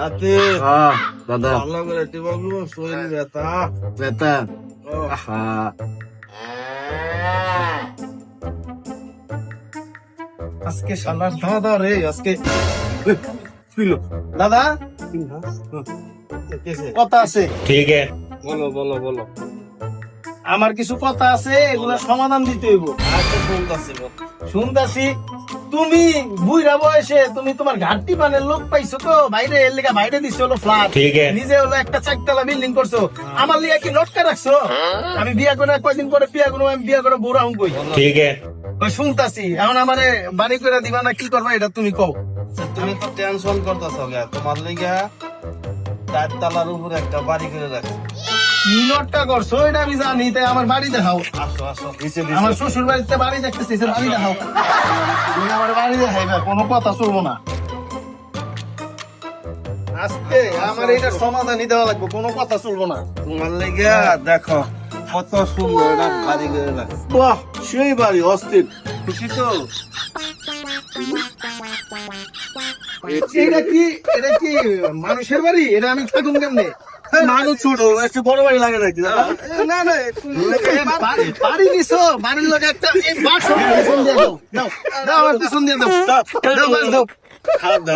হ্যাঁ দাদা। ভালো করে শরীর ব্যথা ব্যথা আহা। আজকে শালার দাদা রে আজকে দাদা? কথা আছে। ঠিক আছে। বলো বলো বলো। আমার কিছু কথা আছে এগুলো সমাধান দিতে হইব। আচ্ছা শুনতাছি শুনতাছি। তুমি বুইরা বয়সে তুমি তোমার ঘাটতি মানে লোক পাইছো তো বাইরে এর লেগা বাইরে দিছো হলো ফ্ল্যাট নিজে হলো একটা চারতলা বিল্ডিং করছ। আমার লিগা কি লটকা রাখছো? আমি বিয়া করে কয়দিন পরে বিয়া করব আমি বিয়া করে বুড়া হুম কই? ঠিক আছে। শুনতাছি এখন আমারে বাড়ি করে দিবা না কি করবা এটা তুমি কও। আচ্ছা, তুমি তো টেনশন করতেছো তোমার লিগা চারতলার উপরে একটা বাড়ি করে রাখছো। করছ এটা আমি জানি তাই আমার বাড়ি দেখাও। আমার শ্বশুর বাড়িতে বাড়ি দেখতেছি সে বাড়ি দেখাও। তুমি আমার বাড়ি দেখাইবা কোনো কথা না। আজকে আমার এটা সমাধানই দেওয়া লাগবে কোনো কথা চলবো না। তোমার লিগা দেখো কত সুন্দর একটা বাড়ি করে বাহ সেই বাড়ি অস্থির। খুশি তো? এটা কি এটা কি মানুষের বাড়ি? এটা আমি থাকুন কেমনে? মানুষ ছোট একটু বড় বাড়ি লাগে নাকি? না না বাড়ি- দিছো বাড়ির লোক একটা পিছন দিয়ে দাও দাও দাও আমার পিছন দিয়ে দাও দাও দাও খারাপ দাও।